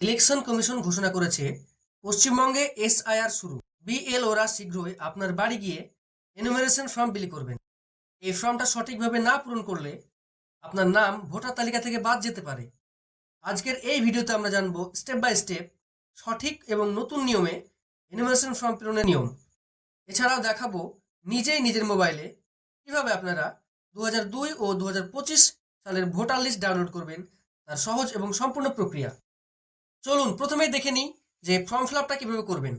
Election commission ঘোষণা করেছে, পশ্চিমবঙ্গে এসআইআর শুরু। বিএলওরা শীঘ্রই আপনার বাড়ি গিয়ে এনুমারেশন ফর্ম বিলি করবেন। এই ফর্মটা সঠিকভাবে না পূরণ করলে আপনার নাম ভোটার তালিকা থেকে বাদ যেতে পারে। আজকের এই ভিডিওতে আমরা জানব স্টেপ বাই স্টেপ সঠিক এবং নতুন নিয়মে এনুমারেশন ফর্ম পূরণের নিয়ম। এছাড়াও দেখাবো নিজেই নিজের মোবাইলে কীভাবে আপনারা দু ও দু হাজার পঁচিশ সালের ভোটার লিস্ট ডাউনলোড করবেন, তার সহজ এবং সম্পূর্ণ প্রক্রিয়া। চলুন, প্রথমেই দেখে নিই যে ফর্ম ফিল আপটা কীভাবে করবেন।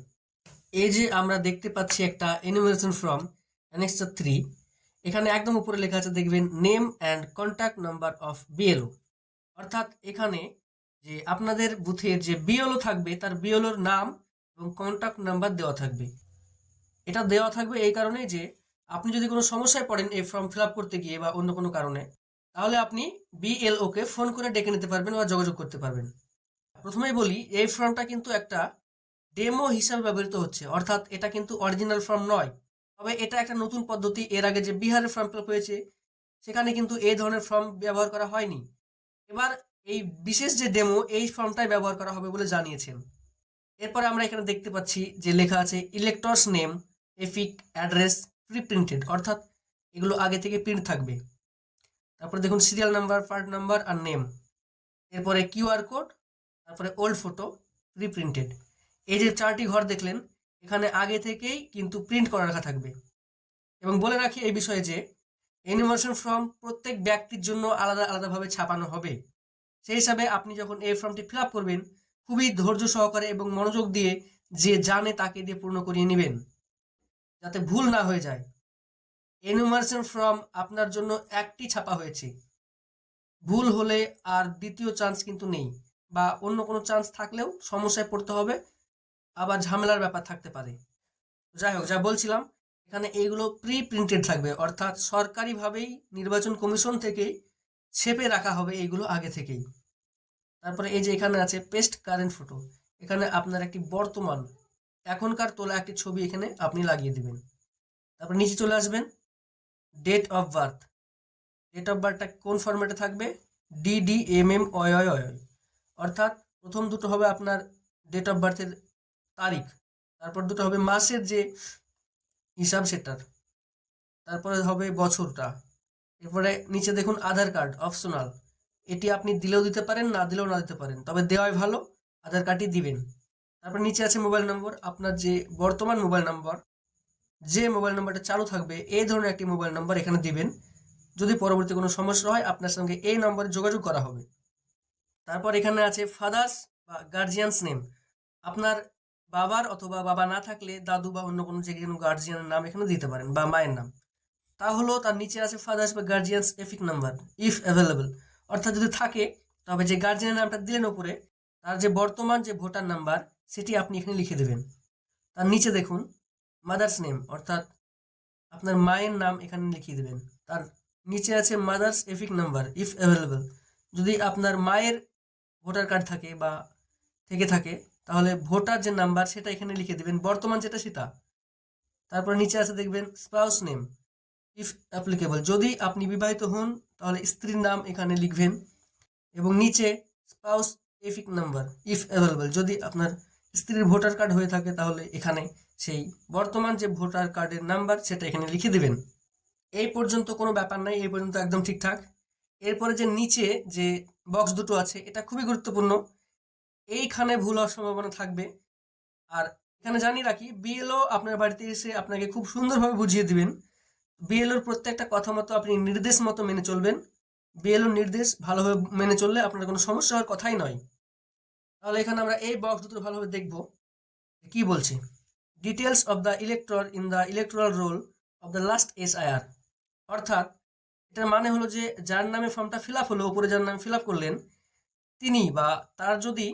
এই যে আমরা দেখতে পাচ্ছি একটা এনিমেশন ফর্ম অ্যানেক্সার থ্রি এখানে একদম উপরে লেখা আছে, দেখবেন name and contact number of BLO অর্থাৎ এখানে যে আপনাদের বুথের যে বিএলও থাকবে, তার বিএলওর নাম এবং কন্ট্যাক্ট নাম্বার দেওয়া থাকবে। এটা দেওয়া থাকবে এই কারণে যে আপনি যদি কোনো সমস্যায় পড়েন এই ফর্ম ফিল আপ করতে গিয়ে বা অন্য কোনো কারণে, তাহলে আপনি বিএলওকে ফোন করে ডেকে নিতে পারবেন বা যোগাযোগ করতে পারবেন। প্রথমেই বলি, এই ফর্মটা কিন্তু একটা ডেমো হিসাবে ব্যবহৃত হচ্ছে। অর্থাৎ এটা কিন্তু অরিজিনাল ফর্ম নয়। তবে এটা একটা নতুন পদ্ধতি। এর আগে যে বিহারের ফর্ম ফিল হয়েছে সেখানে কিন্তু এই ধরনের ফর্ম ব্যবহার করা হয়নি। এবার এই বিশেষ যে ডেমো, এই ফর্মটাই ব্যবহার করা হবে বলে জানিয়েছেন। এরপরে আমরা এখানে দেখতে পাচ্ছি যে লেখা আছে electors name EPIC address pre printed অর্থাৎ এগুলো আগে থেকে প্রিন্ট থাকবে। তারপরে দেখুন সিরিয়াল নাম্বার পার্ট নাম্বার আর নেম এরপরে কিউআর কোড তারপরে ওল্ড ফটো রিপ্রিন্টেড এই যে চারটি ঘর দেখলেন, এখানে আগে থেকেই কিন্তু প্রিন্ট করা রাখা থাকবে। এবং বলে রাখি এই বিষয়ে যে এনিমেশন ফর্ম প্রত্যেক ব্যক্তির জন্য আলাদা আলাদাভাবে ছাপানো হবে। সেই হিসাবে আপনি যখন এই ফর্মটি ফিল করবেন, খুবই ধৈর্য সহকারে এবং মনোযোগ দিয়ে যে জানে তাকে দিয়ে পূর্ণ করিয়ে নেবেন, যাতে ভুল না হয়ে যায়। এনুমারেশন ফর্ম আপনার জন্য একটি ছাপা হয়েছে। ভুল হলে আর দ্বিতীয় চান্স কিন্তু নেই। বা অন্য কোনো চান্স থাকলেও সমস্যায় পড়তে হবে, আবার ঝামেলার ব্যাপার থাকতে পারে। যাই হোক, যা বলছিলাম, এখানে এইগুলো প্রি প্রিন্টেড থাকবে, অর্থাৎ সরকারিভাবেই নির্বাচন কমিশন থেকেই ছেপে রাখা হবে এইগুলো আগে থেকেই। তারপরে এই যে এখানে আছে পেস্ট কারেন্ট ফটো এখানে আপনার একটি বর্তমান, এখনকার তোলা একটি ছবি এখানে আপনি লাগিয়ে দিবেন। তারপর নিচে চলে আসবেন date of birth date of বার্থটা কোন ফরম্যাটে থাকবে? ডিডি এম এম অয় অয় অয় অর্থাৎ প্রথম দুটো হবে আপনার ডেট অফ বার্থের তারিখ, তারপর দুটো হবে মাসের যে হিসাব সেটার, তারপরে হবে বছরটা। এরপরে নিচে দেখুন আধার কার্ড অপশনাল এটি আপনি দিলেও দিতে পারেন, না দিলেও না দিতে পারেন। তবে দেওয়াই ভালো, আধার কার্ডই দিবেন। তারপর নিচে আছে মোবাইল নম্বর আপনার যে বর্তমান মোবাইল নম্বর যে মোবাইল নাম্বারটা চালু থাকবে, এই ধরনের একটি মোবাইল নাম্বার এখানে দিবেন। যদি পরবর্তী কোনো সমস্যা হয়, আপনার সঙ্গে এই নম্বরে যোগাযোগ করা হবে। তারপর এখানে আছে ফাদার্স বা গার্জিয়ানস নেম আপনার বাবার অথবা বাবা না থাকলে দাদু বা অন্য কোনো যে কোনো গার্জিয়ানের নাম এখানে দিতে পারেন বা মায়ের নাম। তা হলো তার নিচে আছে ফাদার্স বা guardian's EPIC number if available অর্থাৎ যদি থাকে, তবে যে গার্জিয়ানের নামটা দিলেন ওপরে, তার যে বর্তমান যে ভোটার নাম্বার, সেটি আপনি এখানে লিখে দেবেন। তার নিচে দেখুন মাদার্স নেম অর্থাৎ আপনার মায়ের নাম এখানে লিখিয়ে দেবেন। তার নিচে আছে mother's EPIC number if available যদি আপনার মায়ের ভোটার কার্ড থাকে বা থেকে থাকে, তাহলে ভোটার যে নাম্বার সেটা এখানে লিখে দেবেন। বর্তমান যেটা সেটা। তারপর নিচে আছে দেখবেন স্পাউস নেম ইফ অ্যাপ্লিকেবল যদি আপনি বিবাহিত হন, তাহলে স্ত্রীর নাম এখানে লিখবেন এবং নিচে spouse EPIC number if available যদি আপনার স্ত্রীর ভোটার কার্ড হয়ে থাকে, তাহলে এখানে সেই বর্তমান যে ভোটার কার্ডের নাম্বার সেটা এখানে লিখে দেবেন। এই পর্যন্ত কোনো ব্যাপার নাই, এই পর্যন্ত একদম ঠিকঠাক। এরপরে যে নিচে যে বক্স দুটো আছে, এটা খুবই গুরুত্বপূর্ণ। এইখানে ভুল হওয়ার সম্ভাবনা থাকবে। আর এখানে জানিয়ে রাখি বিএলও আপনার বাড়িতে এসে আপনাকে খুব সুন্দরভাবে বুঝিয়ে দিবেন। বিএলওর প্রত্যেকটা কথা মতো আপনি নির্দেশ মতো মেনে চলবেন। বিএলওর নির্দেশ ভালোভাবে মেনে চললে আপনার কোনো সমস্যা হওয়ার কথাই নয়। তাহলে এখানে আমরা এই বক্স দুটো ভালোভাবে দেখব কি বলছে। Details of the electoral in the electoral roll of the last S SIR অর্থাৎ এটার মানে হলো যে, যার নামে ফর্মটা ফিল আপ হলো, উপরে যার নামে ফিল আপ করলেন, তিনি বা তার যদি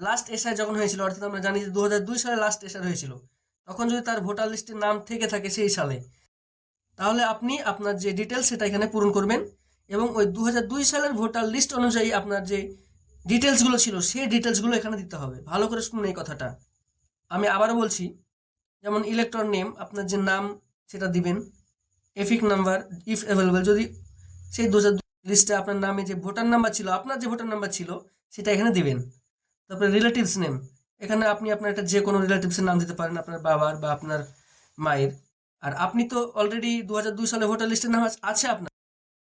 লাস্ট এসআই যখন হয়েছিল, অর্থাৎ আমরা জানি যে দু সালে লাস্ট এসআই হয়েছিল, তখন যদি তার ভোটার লিস্টের নাম থেকে থাকে সেই সালে, তাহলে আপনি আপনার যে ডিটেলস সেটা এখানে পূরণ করবেন এবং ওই দু সালের ভোটার লিস্ট অনুযায়ী আপনার যে ডিটেলসগুলো ছিল, সেই ডিটেলসগুলো এখানে দিতে হবে। ভালো করে শুনুন এই কথাটা। আমি আবারও বলছি, যেমন ইলেকট্রন নেম আপনার যে নাম সেটা দিবেন এফিক নাম্বার ইফ অ্যাভেলেবল যদি সেই দু লিস্টে আপনার নামে যে ভোটার নাম্বার ছিল, আপনার যে ভোটার নাম্বার ছিল, সেটা এখানে দিবেন। তারপরে রিলেটিভস নেম এখানে আপনি আপনার একটা যে কোনো রিলেটিভসের নাম দিতে পারেন, আপনার বাবার বা আপনার মায়ের। আর আপনি তো অলরেডি দু হাজার দুই সালে ভোটার লিস্টের নাম আছে আপনার।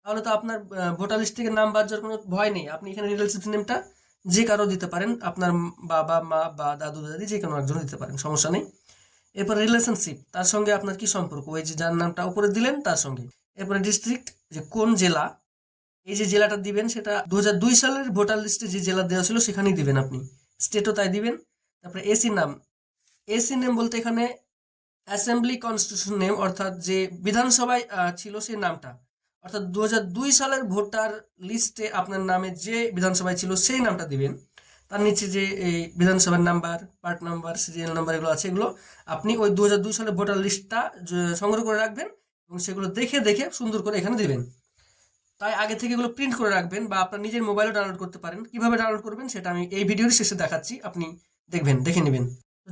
তাহলে তো আপনার ভোটার লিস্ট থেকে নাম বাদ যাওয়ার কোনো ভয় নেই। আপনি এখানে রিলেটিভস নেমটা যে কারও দিতে পারেন, আপনার বাবা, মা বা দাদু, দাদি যে কোনো একজন দিতে পারেন, সমস্যা নেই। এরপর রিলেশনশিপ তার সঙ্গে আপনার কি সম্পর্ক? ওই যে যার নামটা উপরে দিলেন, তার সঙ্গে। এরপরে ডিস্ট্রিক্ট যে কোন জেলা? এই যে জেলাটা দিবেন, সেটা দু দুই সালের ভোটার লিস্টে যে জেলা দেওয়া ছিল, সেখানেই দিবেন আপনি। স্টেটও তাই দিবেন। তারপরে এসি নাম। এসি নেম বলতে এখানে অ্যাসেম্বলি কনস্টিটিউশন নেম অর্থাৎ যে বিধানসভায় ছিল সেই নামটা। অর্থাৎ দু সালের ভোটার লিস্টে আপনার নামে যে বিধানসভায় ছিল, সেই নামটা দিবেন। তার নিচে যে এই বিধানসভার number part number serial number এগুলো আছে, এগুলো আপনি ওই দু হাজার দুই সালের ভোটার লিস্টটা সংগ্রহ করে রাখবেন এবং সেগুলো দেখে দেখে সুন্দর করে এখানে দেবেন। তাই আগে থেকে এগুলো প্রিন্ট করে রাখবেন বা আপনার নিজের মোবাইলে ডাউনলোড করতে পারেন। কীভাবে ডাউনলোড করবেন সেটা আমি এই ভিডিওর শেষে দেখাচ্ছি, আপনি দেখবেন, দেখে নেবেন।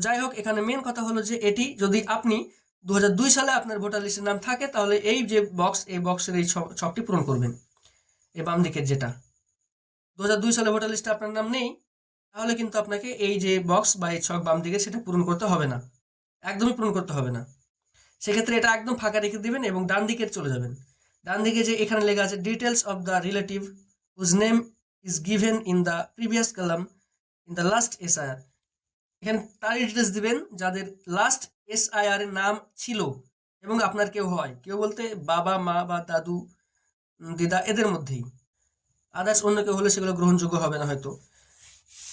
যাই হোক, এখানে মেন কথা হলো যে এটি যদি আপনি দু হাজার দুই সালে আপনার ভোটার লিস্টের নাম থাকে, তাহলে এই যে বক্স এই বক্সের এই ছকটি পূরণ করবেন। এই বাম দিকের যেটা। দু হাজার দুই সালে ভোটার লিস্টে আপনার নাম নেই তাহলে কিন্তু আপনাকে এই যে বক্স বা এই ছক বাম দিকে সেটা পূরণ করতে হবে না। একদমই পূরণ করতে হবে না। সেক্ষেত্রে এটা একদম ফাঁকা রেখে দেবেন এবং ডান দিকে চলে যাবেন। ডান দিকে যে এখানে লেখা আছে details of the relative whose name is given in the previous column in the last S SIR এখানে তার ডিটেলস দিবেন, যাদের লাস্ট এসআইআর এর নাম ছিল এবং আপনার কেউ হয়। কেউ বলতে বাবা, মা বা দাদু দিদা, এদের মধ্যেই। আদার্স অন্য কেউ হলে সেগুলো গ্রহণযোগ্য হবে না হয়তো।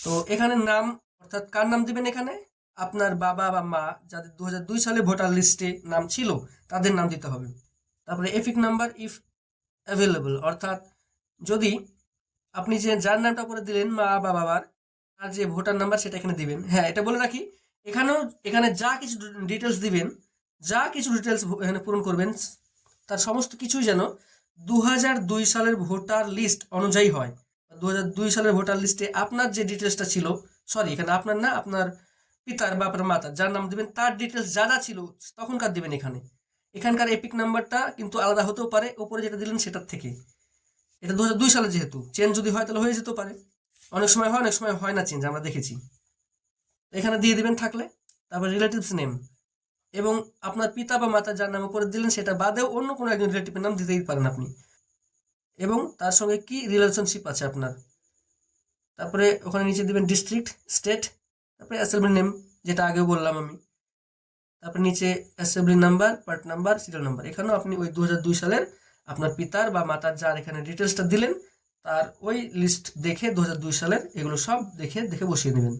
তো এখানে নাম, অর্থাৎ কার নাম দিবেন এখানে? আপনার বাবা বা মা, যাদের দু দুই সালে ভোটার লিস্টে নাম ছিল, তাদের নাম দিতে হবে। তারপরে এফিক নাম্বার ইফ অ্যাভেলেবল অর্থাৎ যদি আপনি যে যার নামটা করে দিলেন, মা বা বাবার, তার যে ভোটার নাম্বার সেটা এখানে দিবেন। হ্যাঁ এটা বলে রাখি, এখানেও, এখানে যা কিছু ডিটেলস দিবেন, যা কিছু ডিটেলস এখানে পূরণ করবেন, তার সমস্ত কিছুই যেন দু সালের ভোটার লিস্ট অনুযায়ী হয়। দু সালের ভোটার লিস্টে আপনার যে ডিটেলসটা ছিল সরি এখানে আপনার না, আপনার পিতার বা আপনার মাতার, যার নাম দিবেন, তার ডিটেলস যা যা ছিল, তখনকার দিবেন এখানে। এখানকার এপিক নাম্বারটা কিন্তু আলাদা হতেও পারে ওপরে যেটা দিলেন সেটার থেকে। এটা দু সালে যেহেতু চেঞ্জ যদি হয় তাহলে হয়ে যেতেও পারে। অনেক সময় হয়, অনেক সময় হয় না চেঞ্জ আমরা দেখেছি। এখানে দিয়ে দিবেন থাকলে, তারপর রিলেটিভস নেম এবং আপনার পিতা বা মাতা যার নাম উপরে দিলেন, সেটা বাদেও অন্য কোনো একজন রিলেটিভের নাম দিতেই পারেন আপনি। এবং তার সঙ্গে কি রিলেশনশিপ আছে আপনার? তারপরে ওখানে নিচে দিবেন ডিস্ট্রিক্ট স্টেট তারপরে অ্যাসেম্বলি নেম যেটা আগেও বললাম আমি। তারপরে নিচে assembly number part number serial number এখানেও আপনি ওই দু সালের আপনার পিতার বা মাতার যার এখানে ডিটেলসটা দিলেন, তার ওই লিস্ট দেখে দু সালের এগুলো সব দেখে দেখে বসিয়ে নেবেন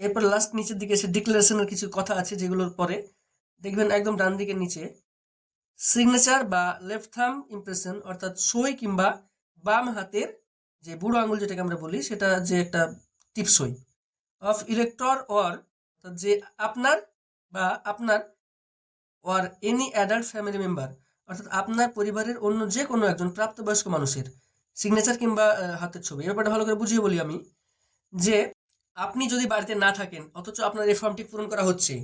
এরপর লাস্ট নিচের দিকে এসে ডিক্লারেশনের কিছু কথা আছে যেগুলোর পরে দেখবেন একদম ডান দিকের নিচে সিগনেচার বা লেফট থাম ইমপ্রেশন অর্থাৎ সই কিংবা বাম হাতের যে বুড়ো আঙুল যেটাকে আমরা বলি, সেটা যে একটা টিপসই অফ ইলেক্টর অর অর্থাৎ যে আপনার বা আপনার or any adult family member অর্থাৎ আপনার পরিবারের অন্য যে কোনো একজন প্রাপ্তবয়স্ক মানুষের সিগনেচার কিংবা হাতের ছবি। এ ব্যাপারটা ভালো করে বুঝিয়ে বলি আমি যে, আপনি যদি বাড়িতে না থাকেন, অথচ আপনার এই ফর্মটি পূরণ করা হচ্ছে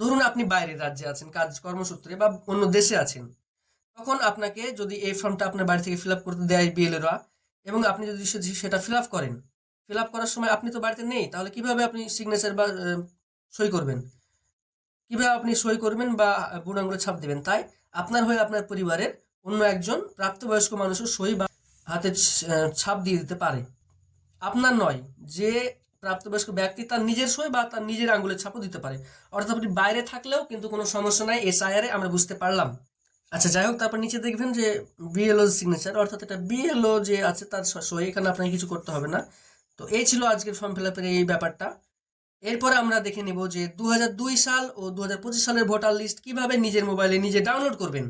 ধরুন আপনি বাইরের রাজ্যে আছেন, কাজ, কর্মসূত্রে বা অন্য দেশে আছেন, তখন আপনাকে যদি এই ফর্মটা আপনার বাড়ি থেকে ফিল আপ করতে দেয় বিএলএরা এবং আপনি যদি সেটা ফিল আপ করেন ফিল আপ করার সময় আপনি তো বাড়িতে নেই, তাহলে কীভাবে আপনি সিগনেচার বা সই করবেন? কীভাবে আপনি সই করবেন বা বুড়ো ছাপ দেবেন? তাই আপনার হয়ে আপনার পরিবারের অন্য একজন প্রাপ্তবয়স্ক মানুষের সই বা হাতের ছ- ছাপ দিয়ে দিতে পারে। আপনার নয়, যে প্রাপ্তবয়স্ক ব্যক্তি তার নিজের সই বা তার নিজের আঙ্গুলের ছাপও দিতে পারে। অর্থাৎ আপনি বাইরে থাকলেও কিন্তু কোনো সমস্যা নাই, এসআইআর আমরা বুঝতে পারলাম। আচ্ছা যাই হোক, তারপর নিচে দেখবেন যে বিএলও সিগনেচার অর্থাৎ এটা বিএলও যে আছে তার সই এখানে আপনাকে কিছু করতে হবে না। তো এই ছিল আজকের ফর্ম ফিল আপের এই ব্যাপারটা। এরপরে আমরা দেখে নিব যে দু হাজার দুই সাল ও দু হাজার পঁচিশ সালের ভোটার লিস্ট কীভাবে নিজের মোবাইলে নিজে ডাউনলোড করবেন।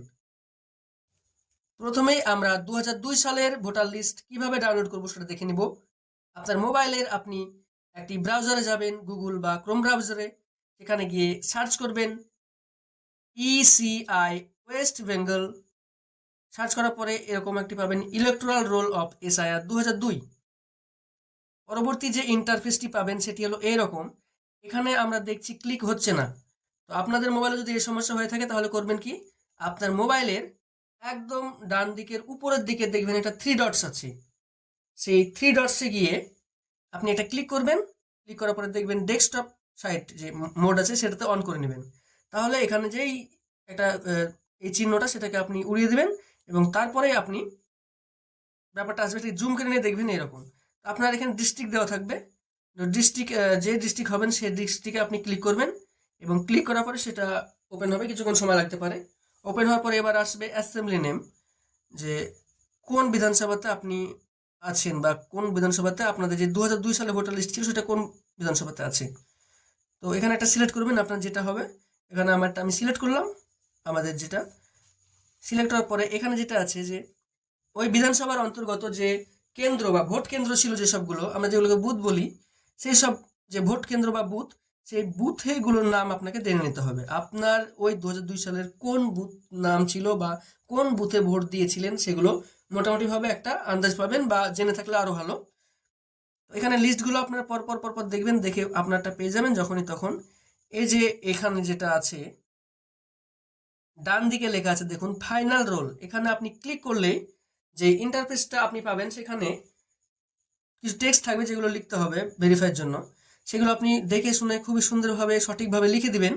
প্রথমেই আমরা দু হাজার দুই সালের ভোটার লিস্ট কীভাবে ডাউনলোড করব সেটা দেখে নিব। আপনার মোবাইলের আপনি একটি ব্রাউজারে যাবেন গুগল বা ক্রোম ব্রাউজারে সেখানে গিয়ে সার্চ করবেন ইসিআই ওয়েস্ট বেঙ্গল সার্চ করার পরে এরকম একটি পাবেন ইলেকট্রাল রোল অফ এসআইআর দু দুই। পরবর্তী যে ইন্টারফেসটি পাবেন, সেটি হলো এইরকম এখানে আমরা দেখছি ক্লিক হচ্ছে না। তো আপনাদের মোবাইলে যদি এই সমস্যা হয়ে থাকে, তাহলে করবেন কি? আপনার মোবাইলের একদম ডান দিকের উপরের দিকে দেখবেন একটা থ্রি ডটস আছে। সেই থ্রি ডটসে গিয়ে আপনি এটা ক্লিক করবেন ক্লিক করার পরে দেখবেন ডেস্কটপ সাইট যে মোড আছে সেটাতে অন করে নেবেন। তাহলে এখানে যেই একটা এই চিহ্নটা সেটাকে আপনি উড়িয়ে দেবেন এবং তারপরে আপনি ব্যাপারটা আসবে জুম করে নিয়ে দেখবেন এরকম। আপনার এখানে ডিস্ট্রিক্ট দেওয়া থাকবে। ডিস্ট্রিক্ট যে ডিস্ট্রিক্ট হবেন সেই ডিস্ট্রিক্টে আপনি ক্লিক করবেন এবং ক্লিক করার পরে সেটা ওপেন হবে। কিছুক্ষণ সময় লাগতে পারে। ওপেন হওয়ার পরে এবার আসবে অ্যাসেম্বলি নেম যে কোন বিধানসভাতে আপনি আছেন বা কোন বিধানসভাতে আপনাদের যে দু সালে ভোটার লিস্ট ছিল সেটা কোন বিধানসভাতে আছে? তো এখানে একটা সিলেক্ট করবেন, আপনার যেটা হবে। এখানে আমারটা আমি সিলেক্ট করলাম, আমাদের যেটা। সিলেক্ট হওয়ার পরে এখানে যেটা আছে যে, ওই বিধানসভার অন্তর্গত যে কেন্দ্র বা ভোট কেন্দ্র ছিল যেসবগুলো আমরা যেগুলোকে বুথ বলি, সেই সব যে ভোট কেন্দ্র বা বুথ, সেই বুথেগুলোর নাম আপনাকে জেনে নিতে হবে। আপনার ওই দু সালের কোন বুথ নাম ছিল বা কোন বুথে ভোট দিয়েছিলেন সেগুলো মোটামুটিভাবে একটা আন্দাজ পাবেন বা জেনে থাকলে আরও ভালো। এখানে লিস্টগুলো আপনারা পরপর পরপর দেখবেন, দেখে আপনারটা পেয়ে যাবেন যখনই তখন। এই যে এখানে যেটা আছে, ডান দিকে লেখা আছে, দেখুন ফাইনাল রোল এখানে আপনি ক্লিক করলেই যে ইন্টারফেসটা আপনি পাবেন, সেখানে কিছু টেক্সট থাকবে যেগুলো লিখতে হবে ভেরিফাইয়ের জন্য। সেগুলো আপনি দেখে শুনে খুবই সুন্দরভাবে, সঠিকভাবে লিখে দিবেন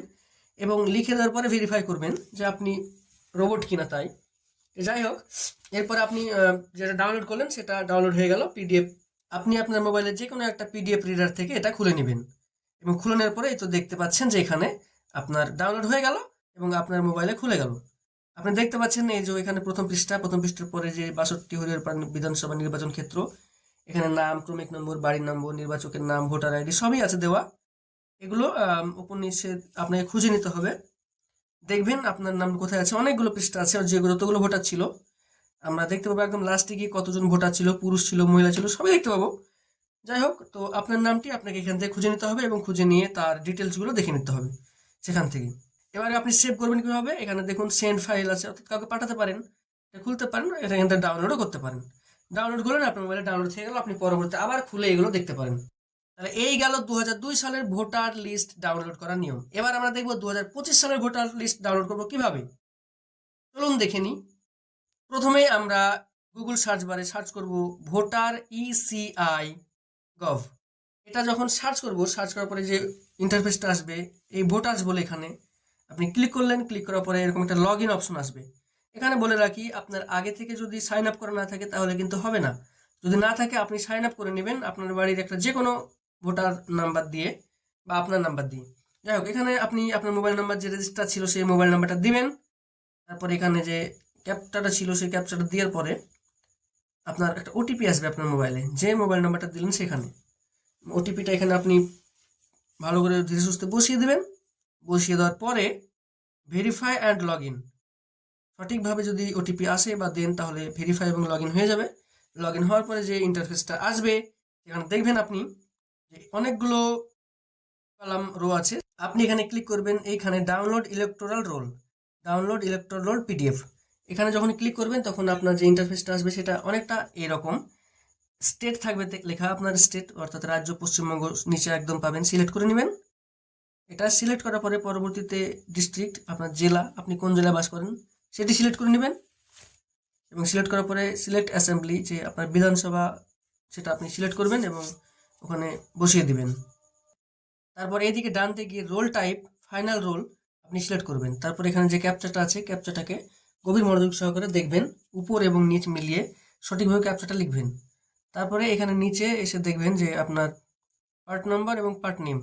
এবং লিখে দেওয়ার পরে ভেরিফাই করবেন যে আপনি রোবট কিনা তাই। যাই হোক, এরপরে আপনি যেটা ডাউনলোড করলেন সেটা ডাউনলোড হয়ে গেল পিডিএফ আপনি আপনার মোবাইলের যে কোনো একটা পিডিএফ রিডার থেকে এটা খুলে নেবেন। এবং খুলে নেওয়ার পরে এই তো দেখতে পাচ্ছেন যে এখানে আপনার ডাউনলোড হয়ে গেল এবং আপনার মোবাইলে খুলে গেল। আপনি দেখতে পাচ্ছেন এই যে এখানে প্রথম পৃষ্ঠা, প্রথম পৃষ্ঠার পরে যে বাষট্টি হরিয়ার বিধানসভা নির্বাচন ক্ষেত্র, এখানে নাম, ক্রমিক নম্বর, বাড়ির নম্বর, নির্বাচকের নাম, ভোটার আইডি সবই আছে দেওয়া। এগুলো নিচে আপনাকে খুঁজে নিতে হবে। দেখবেন আপনার নাম কোথায় আছে? অনেকগুলো পৃষ্ঠা আছে আর যেগুলো যতগুলো ভোটার ছিল। আমরা দেখতে পাবো একদম লাস্টে গিয়ে কতজন ভোটার ছিল, পুরুষ ছিল, মহিলা ছিল, সবই দেখতে পাবো। যাই হোক, তো আপনার নামটি আপনাকে এখান থেকে খুঁজে নিতে হবে এবং খুঁজে নিয়ে তার ডিটেলসগুলো দেখে নিতে হবে সেখান থেকে। এবারে আপনি সেভ করবেন কীভাবে? এখানে দেখুন সেন্ড ফাইল আছে, অর্থাৎ কাউকে পাঠাতে পারেন। খুলতে পারেন এটা এখান থেকে ডাউনলোডও করতে পারেন। ডাউনলোড করলেন, আপনার মোবাইলে ডাউনলোড হয়ে গেল, আপনি পরবর্তী আবার খুলে এগুলো দেখতে পারেন। তাহলে এই গেল দু হাজার দুই সালের ভোটার লিস্ট ডাউনলোড করার নিয়ম। এবার আমরা দেখব দু সালের ভোটার লিস্ট ডাউনলোড করব কীভাবে? চলুন দেখে নিই। প্রথমে আমরা গুগল সার্চ বারে সার্চ করব ভোটার ইসিআই গভ এটা যখন সার্চ করব সার্চ করার পরে যে ইন্টারফেসটা আসবে, এই ভোটার্স বলে এখানে আপনি ক্লিক করলেন ক্লিক করার পরে এরকম একটা লগ ইন অপশন আসবে। এখানে বলে রাখি, আপনার আগে থেকে যদি সাইন আপ করা না থাকে তাহলে কিন্তু হবে না। যদি না থাকে আপনি সাইন আপ করে নেবেন, আপনার বাড়ির একটা যে কোনো ভোটার নাম্বার দিয়ে বা আপনার নাম্বার দিয়ে। যাই হোক, এখানে আপনি আপনার মোবাইল নাম্বার যে রেজিস্টার ছিল সেই মোবাইল নাম্বারটা দিবেন। তারপর এখানে যে ক্যাপচাটা ছিল সেই ক্যাপচাটা দেওয়ার পরে আপনার একটা ওটিপি আসবে আপনার মোবাইলে। যে মোবাইল নাম্বারটা দিলেন সেখানে। ওটিপিটা এখানে আপনি ভালো করে ধীরে সুস্থে বসিয়ে দেবেন। বসিয়ে দেওয়ার পরে ভেরিফাই অ্যান্ড লগ ইন সঠিকভাবে যদি ওটিপি আসে বা দেন তাহলে ভেরিফাই এবং লগ ইন হয়ে যাবে। লগ ইন হওয়ার পরে যে ইন্টারফেসটা আসবে এখানে দেখবেন আপনি অনেকগুলো কলাম রো আছে, আপনি এখানে ক্লিক করবেন, এইখানে download electoral roll download electoral roll PDF এখানে যখন ক্লিক করবেন, তখন আপনার যে ইন্টারফেসটা আসবে, সেটা অনেকটা এরকম। স্টেট থাকবে লেখা আপনার স্টেট অর্থাৎ রাজ্য, পশ্চিমবঙ্গ, নিচে একদম পাবেন সিলেক্ট করে নেবেন। এটা সিলেক্ট করার পরে পরবর্তীতে ডিস্ট্রিক্ট আপনার জেলা, আপনি কোন জেলায় বাস করেন, সেটি সিলেক্ট করে নেবেন। এবং সিলেক্ট করার পরে সিলেক্ট অ্যাসেম্বলি যে আপনার বিধানসভা, সেটা আপনি সিলেক্ট করবেন এবং ওখানে বসিয়ে দিবেন। তারপর এইদিকে ডানতে গিয়ে রোল টাইপ, ফাইনাল রোল আপনি সিলেক্ট করবেন। তারপর এখানে যে ক্যাপচাটা আছে, ক্যাপচাটাকে গভীর মনোযোগ সহকারে দেখবেন, উপর এবং নিচ মিলিয়ে সঠিকভাবে ক্যাপচাটা লিখবেন। তারপরে এখানে নিচে এসে দেখবেন যে আপনার পার্ট নাম্বার এবং পার্ট নেম।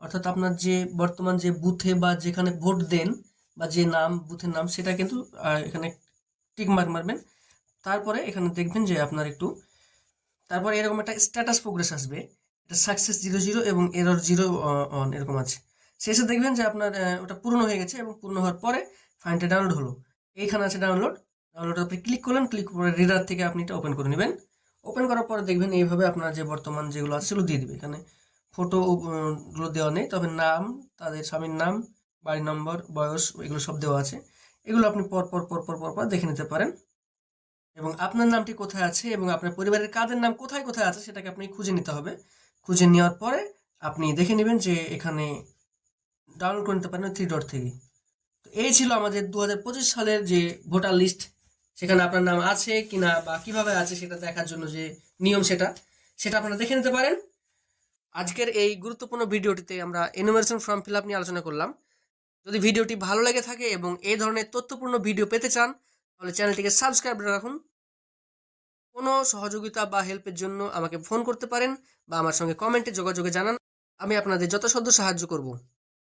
অর্থাৎ আপনার যে বর্তমান যে বুথে বা যেখানে ভোট দেন বা যে নাম, বুথের নাম, সেটা কিন্তু এখানে টিক মার্ক মারবেন। তারপরে এখানে দেখবেন যে আপনার একটু, তারপরে এরকম একটা স্ট্যাটাস প্রোগ্রেস আসবে। সাকসেস জিরো জিরো এবং এরর জিরো অন এরকম আছে। শেষে দেখবেন যে আপনার ওটা পূর্ণ হয়ে গেছে এবং পূর্ণ হওয়ার পরে ফাইলটা ডাউনলোড হলো। এইখানে আছে ডাউনলোড ডাউনলোড আপনি ক্লিক করলেন ক্লিক করে রিডার থেকে আপনি এটা ওপেন করে নেবেন। ওপেন করার পরে দেখবেন এইভাবে আপনার যে বর্তমান যেগুলো আছে সেগুলো দিয়ে দিবে। এখানে ফটোগুলো দেওয়া নেই, তবে নাম, তাদের স্বামীর নাম বাড়ি নম্বর বয়স, এগুলো সব দেওয়া আছে। এগুলো আপনি পর পর পর পর পর পর দেখে নিতে পারেন। এবং আপনার নামটি কোথায় আছে এবং আপনার পরিবারের কাদের নাম কোথায় কোথায় আছে সেটাকে আপনি খুঁজে নিতে হবে। খুঁজে নেওয়ার পরে আপনি দেখে নেবেন যে এখানে ডাউনলোড করে নিতে পারেন থ্রি ডট থেকে তো এই ছিল আমাদের দু হাজার পঁচিশ সালের যে ভোটার লিস্ট সেখানে আপনার নাম আছে কি না বা কীভাবে আছে সেটা দেখার জন্য যে নিয়ম সেটা সেটা আপনারা দেখে নিতে পারেন। আজকের এই গুরুত্বপূর্ণ ভিডিওটিতে আমরা এনুমারেশন ফর্ম ফিল আপ নিয়ে আলোচনা করলাম। যদি ভিডিওটি ভালো লেগে থাকে এবং এই ধরনের তথ্যপূর্ণ ভিডিও পেতে চান, তাহলে চ্যানেলটিকে সাবস্ক্রাইব রাখুন। কোনো সহযোগিতা বা হেল্পের জন্য আমাকে ফোন করতে পারেন বা আমার সঙ্গে কমেন্টে যোগাযোগে জানান। আমি আপনাদের যথাসাধ্য সাহায্য করব।